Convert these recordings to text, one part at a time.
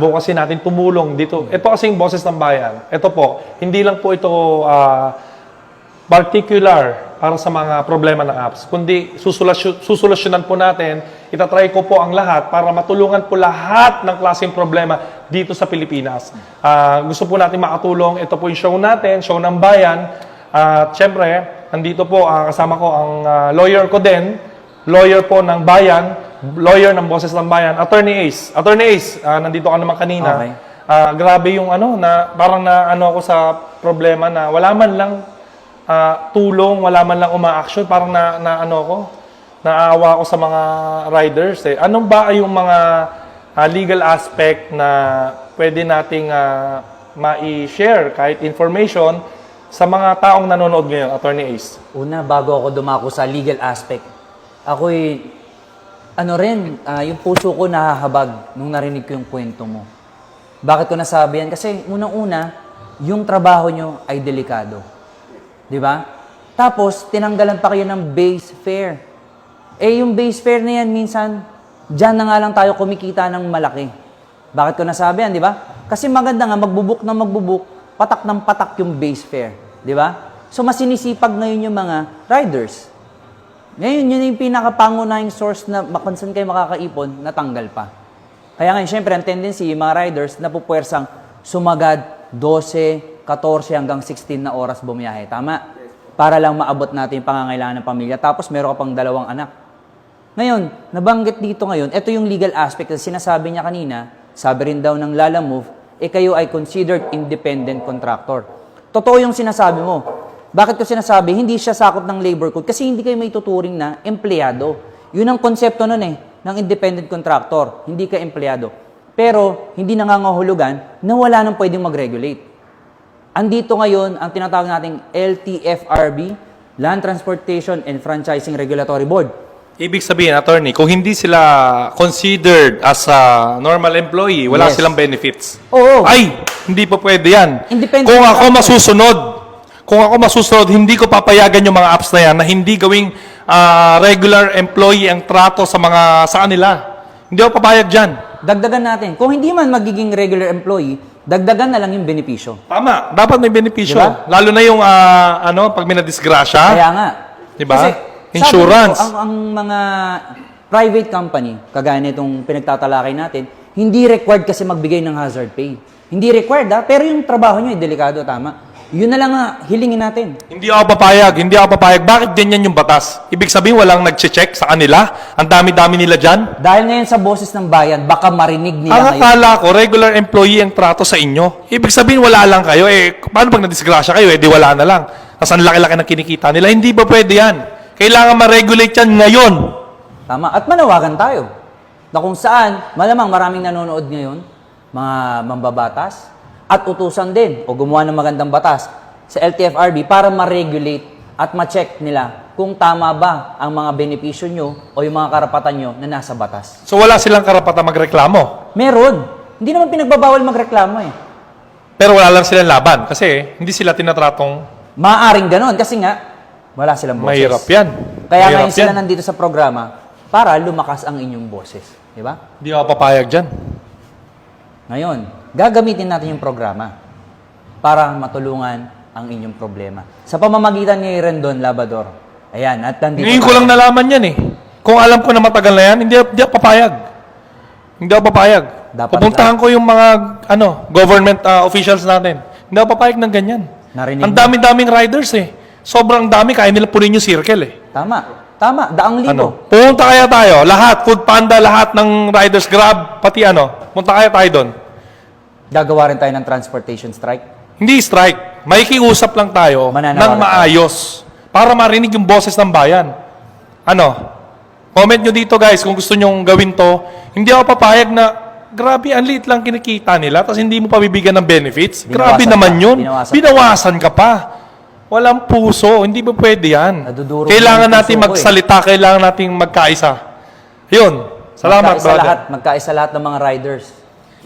advocacy natin tumulong dito. Ito kasing boses ng bayan. Ito po, hindi lang po ito ah, particular para sa mga problema ng apps, kundi susolusyon, susolusyonan po natin, itatry ko po ang lahat para matulungan po lahat ng klaseng problema dito sa Pilipinas. Ah, gusto po natin makatulong, ito po yung show natin, show ng bayan. At syempre, nandito po, ah, kasama ko ang ah, lawyer ko din, lawyer po ng bayan, lawyer ng boses ng bayan, Attorney Ace. Attorney Ace, ah, nandito ka naman kanina. Okay. Ah, grabe yung ano, na parang na ano ako sa problema na wala man lang ah, tulong, wala man lang uma-action, parang na, na ano ko, naawa ako sa mga riders eh. Anong ba yung mga ah, legal aspect na pwede nating ah, ma-share kahit information sa mga taong nanonood ngayon, Attorney Ace? Una, bago ako dumako sa legal aspect, ako'y, ano rin, ah, yung puso ko nahahabag nung narinig ko yung kwento mo. Bakit ko nasabi yan? Kasi unang-una, yung trabaho nyo ay delikado. Di ba? Tapos, tinanggalan pa kayo ng base fare. Eh, yung base fare na yan, minsan, dyan na nga lang tayo kumikita ng malaki. Bakit ko nasabi yan, di ba? Kasi maganda nga, magbubuk na magbubuk, patak ng patak yung base fare. Di ba? So, mas sinisipag ngayon yung mga riders. Ngayon, yun yung pinakapangunahing source na makansan kayo makakaipon, natanggal pa. Kaya ngayon, syempre, ang tendency, yung mga riders, napupwersang sumagad 12, 14 hanggang 16 na oras bumiyahe. Tama? Para lang maabot natin yung pangangailangan ng pamilya. Tapos, meron ka pang dalawang anak. Ngayon, nabanggit dito ngayon, ito yung legal aspect na sinasabi niya kanina, sabi rin daw ng Lala Move, eh kayo ay considered independent contractor. Totoo yung sinasabi mo. Bakit ko sinasabi? Hindi siya sakop ng labor code kasi hindi kayo may tuturing na empleyado. Yun ang konsepto nun eh, ng independent contractor. Hindi ka empleyado. Pero, hindi nangangahulugan na wala nang pwedeng mag-regulate. Andito ngayon ang tinatawag nating LTFRB, Land Transportation and Franchising Regulatory Board. Ibig sabihin, attorney, kung hindi sila considered as a normal employee, wala Yes. silang benefits. Oo. Ay, hindi pa pwede yan. Independent kung ako masusunod, kung ako masusunod, hindi ko papayagan yung mga apps na yan na hindi gawing ah, regular employee ang trato sa mga sa kanila. Hindi ako papayag dyan. Dagdagan natin. Kung hindi man magiging regular employee, dagdagan na lang yung benepisyo. Tama, dapat may benepisyo. Diba? Lalo na yung ah, ano, pag may nadisgrasya. Kaya nga. Diba? Kasi, Insurance. ko, ang, ang mga private company, kagaya nitong pinagtatalakay natin, hindi required kasi magbigay ng hazard pay. Hindi required ha, pero yung trabaho nyo ay delikado, tama. Yun na lang nga, hilingin natin. Hindi ako papayag, hindi ako papayag. Bakit ganyan yung batas? Ibig sabihin, walang nag-check sa kanila? Ang dami-dami nila dyan? Dahil ngayon sa boses ng bayan, baka marinig nila Ang ngayon. akala ko, regular employee ang trato sa inyo. Ibig sabihin, wala lang kayo. Eh, paano pag nadisgrasya kayo? Eh, di wala na lang. Tapos ang laki-laki ng kinikita nila. Hindi ba pwede yan? Kailangan ma-regulate yan ngayon. Tama. At manawagan tayo. Na kung saan, malamang maraming nanonood ngayon, mga mambabatas, at utusan din o gumawa ng magandang batas sa LTFRB para ma-regulate at ma-check nila kung tama ba ang mga benepisyo nyo o yung mga karapatan nyo na nasa batas. So wala silang karapatan magreklamo. Meron. Hindi naman pinagbabawal magreklamo eh. Pero wala lang silang laban. Kasi hindi sila tinatratong Maaaring ganon kasi nga, wala silang boses. mahirap yan. Kaya Mahirap ngayon sila yan. nandito sa programa para lumakas ang inyong boses. Di ba? Hindi ako papayag dyan. Ngayon, gagamitin natin yung programa para matulungan ang inyong problema. Sa pamamagitan ni Rendon Labador. Ayan, at nandito Ngayon ko lang nalaman yan eh. Kung alam ko na matagal na yan, hindi, hindi ako papayag. Hindi ako papayag. Dapat Pupuntahan ko yung mga ano government uh, officials natin. Hindi ako papayag ng ganyan. Narinig Ang dami-daming riders eh. Sobrang dami, kaya nila punin yung circle eh. Tama. Tama. Daang libo. Ano? Pumunta kaya tayo, lahat, Food Panda, lahat ng riders Grab, pati ano, punta kaya tayo doon. Gagawa rin tayo ng transportation strike. Hindi strike. Makikiusap lang tayo Mananawagan ng tayo. maayos para marinig yung boses ng bayan. Ano? Comment nyo dito guys kung gusto nyong gawin to. Hindi ako papayag na grabe, ang liit lang kinikita nila tapos hindi mo pa bibigyan ng benefits. grabe Binawasan naman ka. yun. Binawasan Binawasan, ka pa. Walang puso. Hindi ba pwede yan? Nadudurog Kailangan natin eh. magsalita. Kailangan natin magkaisa. Yun. Salamat, magkaisa brother. lahat, magkaisa lahat ng mga riders.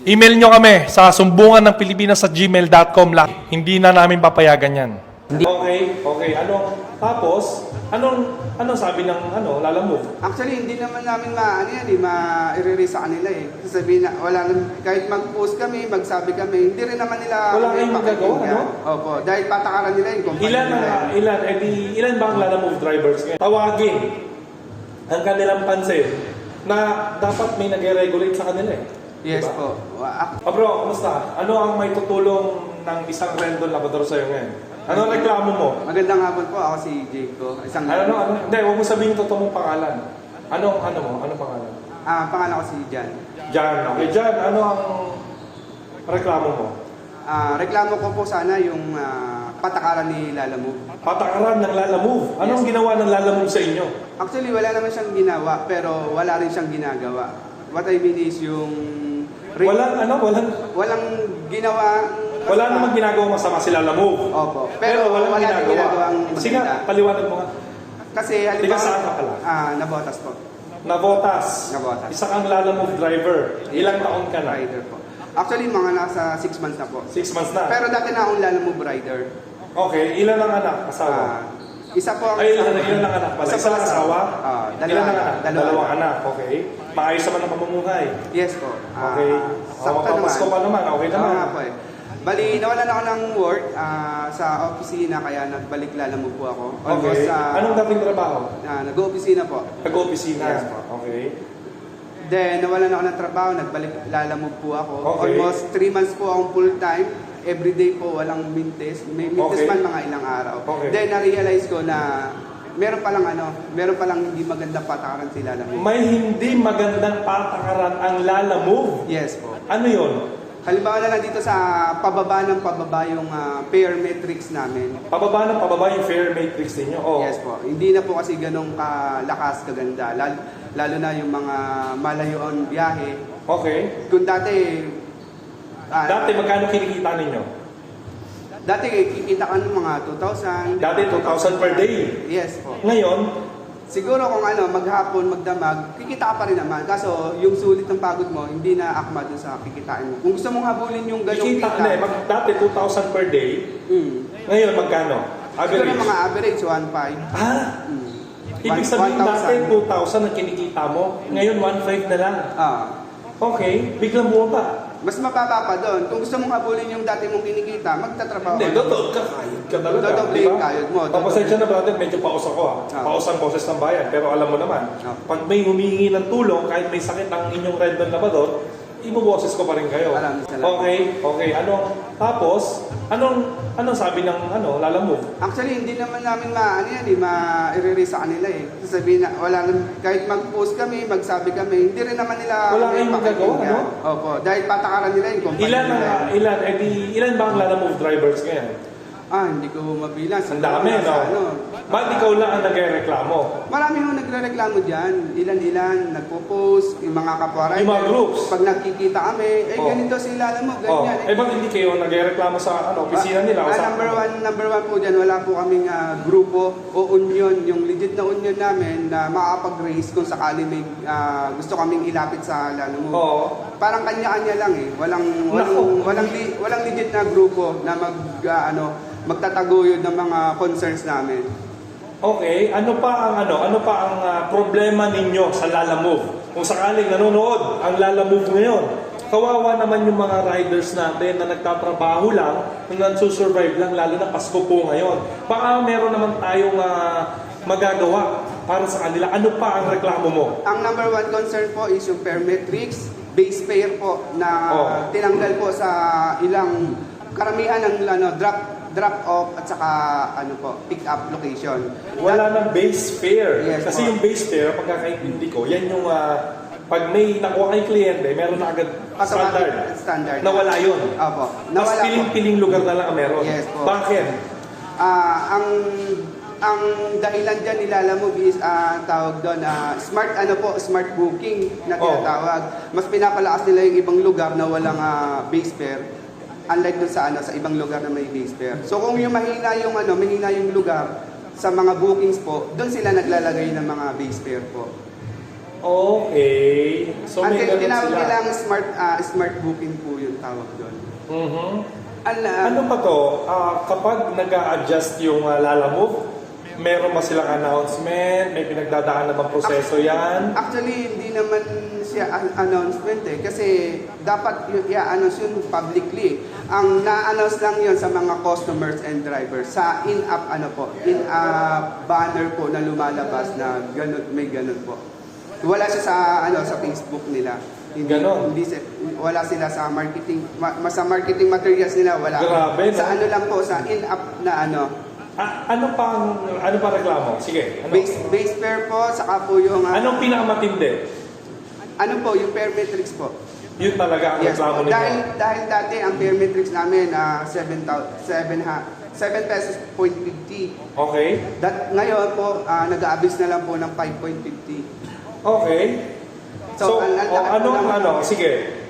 Email nyo kami sa sumbungan ng Pilipinas sa gmail.com lang. Hindi na namin papayagan yan. Okay, okay. Ano, Tapos, anong anong sabi ng ano, Lala Move? Actually, hindi naman namin maano yan eh, ma-i-release sa kanila eh. Sasabihin na, wala naman, kahit mag-post kami, magsabi kami, hindi rin naman nila Wala kayong magagawa, pakinggan. no? Opo, dahil patakaran nila yung kumpanya Ilan ang nila. eh. ilan eh di, ilan ba ang Lala Move drivers ngayon? Tawagin ang kanilang pansin na dapat may nag-regulate sa kanila eh. Yes Diba? po. Ak- Ah, bro, kumusta? Ano ang may tutulong ng isang random labrador sa'yo ngayon? Ano ang reklamo mo? Magandang hapon po, ako si Jake ko. Isang, Ano, ano, ano? Hindi, huwag mo sabihin totoo mong pangalan. Anong, ano mo? Anong pangalan? Ah, pangalan ko si Jan. Jan. Okay, Jan, ano ang reklamo mo? Ah, reklamo ko po sana yung ah, patakaran ni Lala Move. Patakaran ng Lala Move. Anong ginawa ng Lala Move sa inyo? Actually, wala naman siyang ginawa, pero wala rin siyang ginagawa. What I mean is yung... Walang, ano, walang, Walang ginawa... wala namang ginagawang masama si Lala Move. Opo. Pero, walang wala ginagawa. ginagawang Sige, maganda. paliwanag mo nga. Kasi Tiga halimbawa... saan ka pala? Ah, nabotas po. Nabotas. Nabotas. Isa kang Lala Move driver. Ilang taon ka na? Rider po. Actually, mga nasa 6 months na po. Six months na. Pero dati na akong Lala Move rider. Okay, ilan ang anak? Ah, Asawa? Isa po ang... Ay, ilan, ilan ang anak pala? Isa lang ang asawa? Ah, ilan dalawa. ang anak? Dalawa. Dalawang anak. Okay. Maayos naman ang pamumuhay. Yes po. Ah, Okay. sakto Oh, Pasko pa naman. Okay naman. nga po eh. Bali, nawalan ako ng work ah, sa opisina kaya nagbalik Lala Move po ako. Okay. ah, Anong dating trabaho? ah, nag-opisina po. Nag-opisina. Yes po. Okay. Then, nawalan ako ng trabaho, nagbalik Lala Move po ako. Okay. Almost 3 months po akong full-time. Everyday po, walang mintes. May mintes Okay. man mga ilang araw. Okay. Then, na-realize ko na meron palang ano, meron palang hindi magandang patakaran si Lala Move. May hindi magandang patakaran ang Lala Move. Yes po. Ano yun? Halimbawa na lang dito sa pababa ng pababa yung ah, pair metrics namin. Pababa ng pababa yung fair matrix ninyo. Oh. Yes po. Hindi na po kasi ganong kalakas, kaganda. Lalo, lalo na yung mga malayoon biyahe. Okay. Kung dati... ah, Dati magkano kinikita ninyo? Dati kikita ka ng mga 2,000. Dati 2,000 per day. Yes po. Ngayon, Siguro kung ano, maghapon, magdamag, kikita ka pa rin naman. Kaso yung sulit ng pagod mo, hindi na akma dun sa kikitain mo. Kung gusto mong habulin yung ganong kikita ka na eh. Mag, dati 2,000 per day. mm, Ngayon, magkano? siguro Average. mga average, 1.5. Ah, Mm. ibig sabihin 1,000. dati 2,000 ang kinikita mo. Ngayon, 1,500 na lang. Ah. Okay, biglang bumaba. Mas mababa pa doon. Kung gusto mong habulin yung dati mong kinikita, magtatrabaho Hindi, ka. totoo ka. Kayod ka talaga. Dodoble di ba? yung kayod mo. Papasensya na brother, medyo paus ako ah. Ah. Paus ang boses ng bayan. Pero alam mo naman, Ah. pag may humingi ng tulong, kahit may sakit ang inyong random na badot, ibuboses ko pa rin kayo. Maraming salamat. Okay, okay. Anong, tapos, anong, anong sabi ng ano, Lala Move? Actually, hindi naman namin maano yan eh, ma-i-release sa kanila eh. Sasabihin na, wala naman, kahit mag-post kami, magsabi kami, hindi rin naman nila Wala kayong magagawa, no? Opo, dahil patakaran nila yung kumpanya Ilan ang, nila. eh. ilan, eh di, ilan ba ang Lala Move drivers ngayon? Ah, hindi ko mabilang. Ang dami, no? nasa Ano, Ba't ikaw lang ang nagre-reklamo? marami nung nagre-reklamo dyan. Ilan-ilan, nagpo-post, yung mga kapwa Yung mga groups. Pag nagkikita kami, eh Oh. ganito sila, alam mo, Oh, ganyan. eh ba't hindi kayo nagre-reklamo sa ano, opisina nila? o Ah, sa- number one, number one po dyan, wala po kaming ah, grupo o union, yung legit na union namin na makakapag-raise kung sakali may ah, gusto kaming ilapit sa lalo mo. Oo. Parang kanya-kanya lang eh. Walang walang walang, li- walang legit na grupo na mag ah, ano magtataguyod ng mga concerns namin. Okay, ano pa ang ano, ano pa ang ah, problema ninyo sa Lala Move? Kung sakaling nanonood ang Lala Move ngayon, kawawa naman yung mga riders natin na nagtatrabaho lang, na nagsusurvive lang, lalo na Pasko po ngayon. Baka meron naman tayong ah, magagawa para sa kanila. Ano pa ang reklamo mo? Ang number one concern po is yung permetrics, base fare po na Oh. tinanggal po sa ilang karamihan ng ano drop drop off at saka ano po pick up location. Wala ng base fare. Yes, Kasi po. yung base fare, pagkakaintindi ko, yan yung ah, pag may nakuha kay kliyente, meron na agad standard. Automatic standard. Nawala yun. Opo. Mas Nawala po. piling-piling lugar na lang ang meron. Yes po. Bakit? Ah, ang ang dahilan diyan nilalamog is ah, tawag doon ah, smart ano po smart booking na Oh. tinatawag. Mas pinapalakas nila yung ibang lugar na walang ah, base fare unlike doon sa ano sa ibang lugar na may base fare. So kung yung mahina yung ano, mahina yung lugar sa mga bookings po, doon sila naglalagay ng mga base fare po. Okay. So Ang may ganun tinawag sila. nilang smart ah, smart booking po yung tawag doon. Mhm. Ala, Ano pa to? Ah, kapag nag adjust yung uh, Lala Move, meron ba silang announcement? May pinagdadaan na bang proseso yan? Actually, hindi naman siya an- announcement eh. Kasi dapat y- i-announce yun publicly. Ang na-announce lang yun sa mga customers and drivers. Sa in-app ano po, in-app banner po na lumalabas na ganun, may ganun po. Wala siya sa ano sa Facebook nila. Hindi, Ganon. Hindi si- wala sila sa marketing ma, ma- sa marketing materials nila wala. Grabe, no? Sa ano lang po sa in-app na ano Ah, ano pa ang, ano pa reklamo? Sige, ano? base base fare po saka po yung ah, Anong pinakamatindi? ano po yung fare metrics po. Yun talaga ang Yes, reklamo po. dahil, ninyo. dahil dati ang fare metrics namin na 7, 7, ha, 7 pesos point 50. Okay? That, ngayon po, ah, nag-aabis na lang po ng 5.50. Okay. So, So, ang- ang o, ano, ng- ano, sige.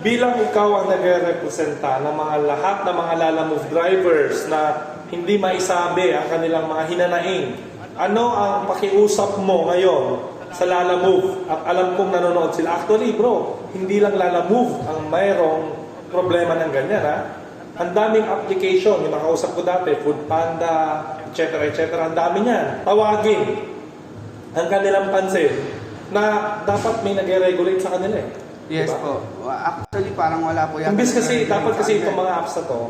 Bilang ikaw ang nagre-representa ng mga lahat ng mga Lala Move drivers na hindi maisabi ang kanilang mga hinanaing, ano ang pakiusap mo ngayon sa Lala Move? At alam kong nanonood sila. Actually, bro, hindi lang Lala Move ang mayroong problema ng ganyan, ha? Ang daming application, yung nakausap ko dati, Food Panda, etc. etc. Ang dami niyan. Tawagin ang kanilang pansin na dapat may nag-regulate sa kanila eh. Yes Diba? po. Actually, parang wala po yan. Imbis kasi, dapat kasi itong mga apps na to,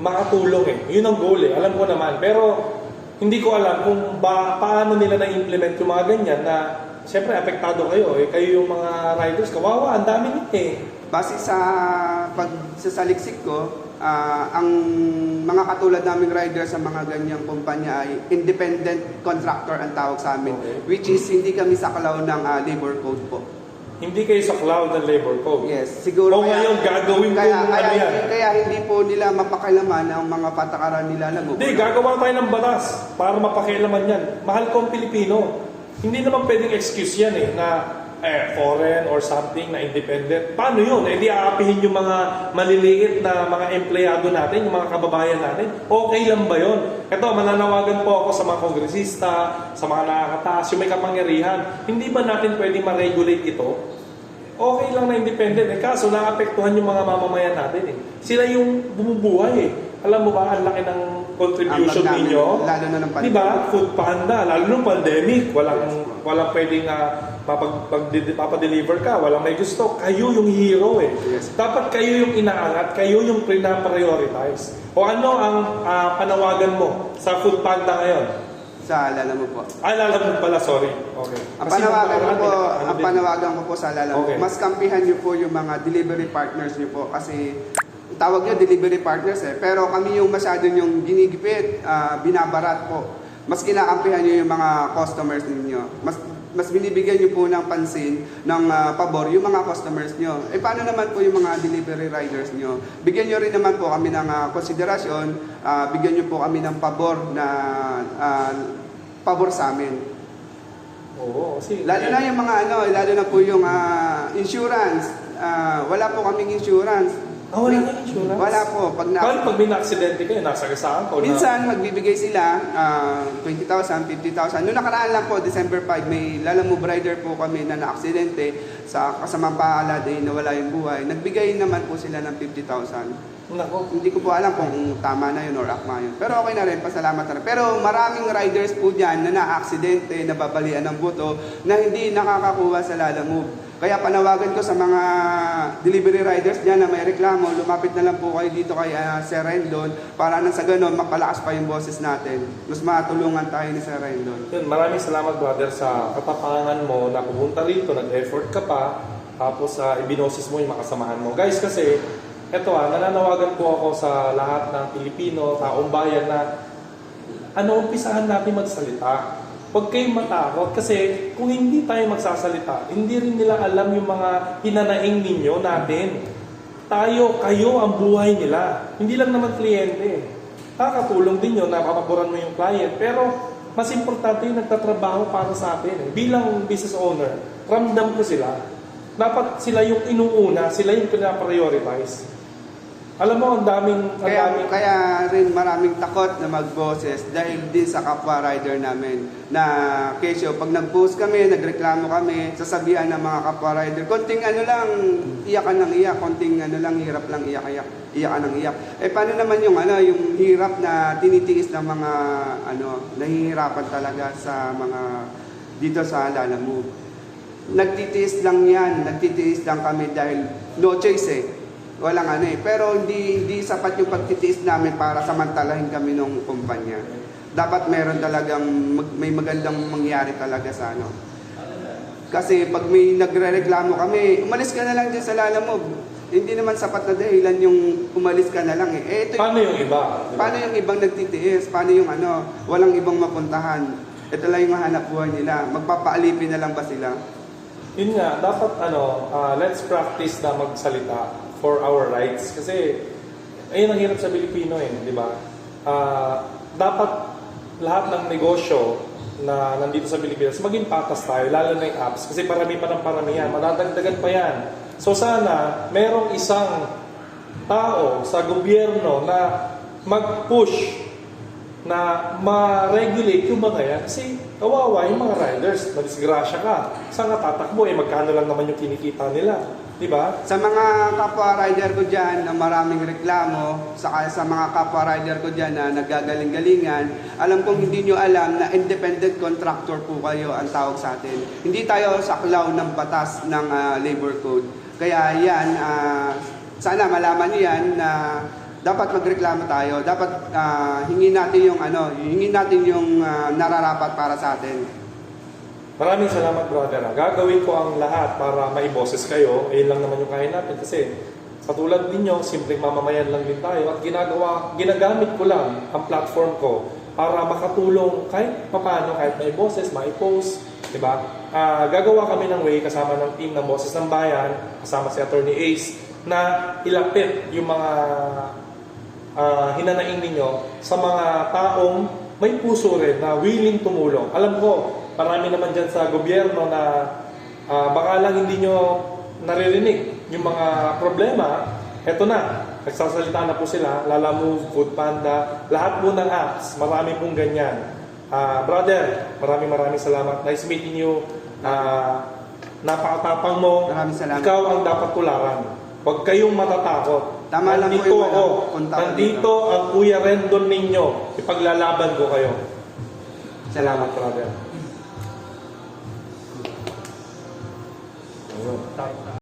makatulong eh. Yun ang goal eh. Alam ko naman. Pero, hindi ko alam kung ba, paano nila na-implement yung mga ganyan na, siyempre, apektado kayo eh. Kayo yung mga riders, kawawa, ang dami nito eh. Base sa pag sa saliksik ko, ah, ang mga katulad naming rider sa mga ganyang kumpanya ay independent contractor ang tawag sa amin. Okay. Which is hindi kami saklaw ng ah, labor code po. Hindi kayo sa cloud ng labor code. Yes, siguro O ngayon, gagawin ko kaya, yung kaya, ano yan. kaya hindi po nila mapakilaman ang mga patakaran nila na Hindi, gagawa tayo ng batas para mapakialaman yan. Mahal ko ang Pilipino. Hindi naman pwedeng excuse yan eh, na eh, foreign or something na independent. Paano yun? Eh di aapihin yung mga maliliit na mga empleyado natin, yung mga kababayan natin. Okay lang ba yun? Ito, mananawagan po ako sa mga kongresista, sa mga nakakataas, yung may kapangyarihan. Hindi ba natin pwedeng ma-regulate ito? okay lang na independent. Eh, kaso naapektuhan yung mga mamamayan natin eh. Sila yung bumubuhay eh. Alam mo ba, ang laki ng contribution Ang ninyo? lalo na ng Di ba? Food panda, lalo nung pandemic, walang walang pwedeng uh, pag, papadeliver ka, walang may gusto. Kayo yung hero eh. Yes. Dapat kayo yung inaangat, kayo yung pinaprioritize. O ano ang ah, panawagan mo sa food panda ngayon? Sa alala mo po. Ay, alam mo pala, sorry. Okay. Ang Kasi panawagan ko po, ang panawagan ko po sa alala mo, Okay. mas kampihan niyo po yung mga delivery partners niyo po kasi tawag niyo delivery partners eh, pero kami yung masyado yung ginigipit, ah, binabarat po. Mas kinakampihan niyo yung mga customers ninyo. Mas mas binibigyan niyo po ng pansin, ng ah, pabor yung mga customers niyo. Eh paano naman po yung mga delivery riders niyo? Bigyan niyo rin naman po kami ng ah, konsiderasyon, ah, bigyan niyo po kami ng pabor na ah, pabor sa amin. Oo, kasi... Lalo na yung mga ano, lalo na po yung ah, insurance. Ah, wala po kaming insurance. Ah, wala kang insurance? Wala po. Pag na, Paano pag may na-aksidente kayo, nasagasaan ko na... minsan magbibigay sila ah, 20,000, 50,000. Noong nakaraan lang po, December 5, may lalamove rider po kami na na-aksidente sa kasamang paalala eh, nawala yung buhay. Nagbigay naman po sila ng 50,000. Nako. Hindi ko po alam kung tama na yun or akma yun. Pero okay na rin, pasalamat na rin. Pero maraming riders po dyan na na-aksidente, nababalian ng buto, na hindi nakakakuha sa Lala Move. Kaya panawagan ko sa mga delivery riders dyan na may reklamo, lumapit na lang po kayo dito kay uh, Sir Rendon para nang sa ganun, mapalakas pa yung boses natin. Mas matulungan tayo ni Sir Rendon. Yun, maraming salamat brother sa katapangan mo na pumunta rito, nag-effort ka pa, tapos uh, ibinosis mo yung makasamahan mo. Guys, kasi eto ah, nananawagan po ako sa lahat ng Pilipino, taong bayan na ano, umpisahan natin magsalita. Huwag kayong matakot kasi kung hindi tayo magsasalita, hindi rin nila alam yung mga hinanaing ninyo natin. Tayo, kayo ang buhay nila. Hindi lang naman kliyente. Nakakatulong din yun na mapaboran mo yung client. Pero mas importante yung nagtatrabaho para sa atin. Bilang business owner, ramdam ko sila. Dapat sila yung inuuna, sila yung pinaprioritize. Alam mo, ang daming, ang Kaya, daming, kaya rin maraming takot na magboses dahil din sa kapwa rider namin na kesyo pag nag-post kami, nagreklamo kami, sasabihan ng mga kapwa rider, konting ano lang, iyakan ng iyak, konting ano lang, hirap lang iyak, iyak, iyakan ng iyak. Eh paano naman yung ano, yung hirap na tinitiis ng mga ano, nahihirapan talaga sa mga dito sa Lala Move. Nagtitiis lang yan, nagtitiis lang kami dahil no choice eh. Walang ano eh. Pero hindi, hindi sapat yung pagtitiis namin para samantalahin kami ng kumpanya. Dapat meron talagang, mag- may magandang mangyari talaga sa ano. Kasi pag may nagre-reklamo kami, umalis ka na lang dyan sa Lalamove. Hindi naman sapat na dahilan yung umalis ka na lang eh. eh ito, paano yung iba? Paano yung ibang nagtitiis? Paano yung ano, walang ibang mapuntahan? Ito lang yung hanap buhay nila. Magpapaalipin na lang ba sila? Yun nga, dapat ano, ah, let's practice na magsalita for our rights. Kasi, ayun ang hirap sa Pilipino eh, di ba? Ah, dapat lahat ng negosyo na nandito sa Pilipinas, maging patas tayo, lalo na yung apps. Kasi parami pa ng parami yan, madadagdagan pa yan. So sana, merong isang tao sa gobyerno na mag-push na ma-regulate yung mga yan kasi kawawa yung mga riders, madisgrasya ka. Saan ka tatakbo? Eh, magkano lang naman yung kinikita nila. Di ba? Sa mga kapwa rider ko dyan na maraming reklamo, saka sa mga kapwa rider ko dyan na naggagaling-galingan, alam kong hindi nyo alam na independent contractor po kayo ang tawag sa atin. Hindi tayo saklaw ng batas ng ah, labor code. Kaya yan, ah, sana malaman nyo yan na dapat magreklamo tayo, dapat ah, hingin natin yung ano, hingin natin yung ah, nararapat para sa atin. Maraming salamat, brother. ah. Gagawin ko ang lahat para maiboses kayo. Ayun lang naman yung kaya natin kasi sa tulad ninyo, simpleng mamamayan lang din tayo at ginagawa, ginagamit ko lang ang platform ko para makatulong kahit papano, kahit may boses, may post, di ba? Ah, gagawa kami ng way kasama ng team ng Boses ng Bayan, kasama si Attorney Ace, na ilapit yung mga ah, hinanaing ninyo sa mga taong may puso rin na willing tumulong. Alam ko, marami naman dyan sa gobyerno na ah, baka lang hindi nyo naririnig yung mga problema. Eto na, nagsasalita na po sila, Lala Move, Food Panda, lahat po ng apps, marami pong ganyan. Ah, brother, maraming maraming salamat. Nice meeting you. Ah, napakatapang mo. Maraming salamat. Ikaw ang dapat tularan. Huwag kayong matatakot. Tama lang po Nandito yung ako. ano, punta ko Nandito ang Kuya Rendon ninyo. Ipaglalaban ko kayo. Salamat. brother. Ayun.